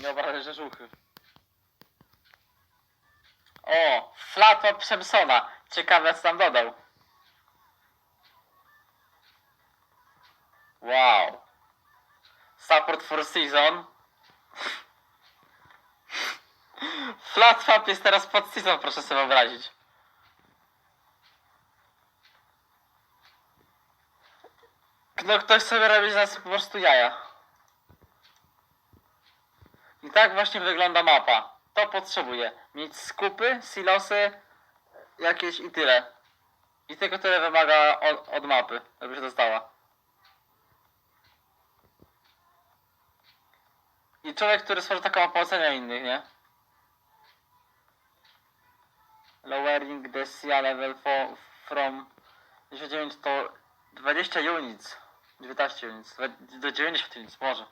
Nie obrażaj rzeżuchy. O! Flatmap Przemsona. Ciekawe co tam dodał. Wow. Support for season. Flatmap jest teraz pod season, proszę sobie wyobrazić. No ktoś sobie robi z nas po prostu jaja. I tak właśnie wygląda mapa. To potrzebuję. Mieć skupy, silosy, jakieś i tyle. I tylko tyle wymaga od, od mapy, żeby się dostała. I człowiek, który stworzy taką mapę ocenia innych, nie? Lowering the sea level for, from 99 to 20 units. 19 units. Do 90 units może.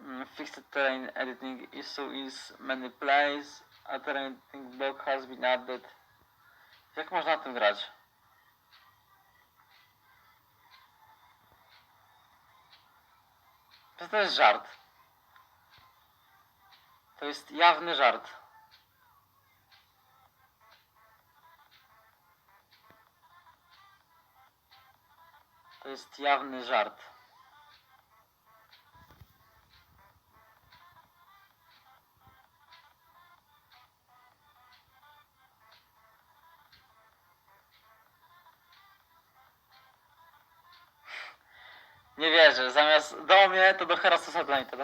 Mm, Fixed terrain editing issue is many plays. A terrain block has been added. Jak można na tym grać? To to jest żart. To jest jawny żart. To jest jawny żart. Nie wierzę, zamiast do mnie to do Herostasa Planeta.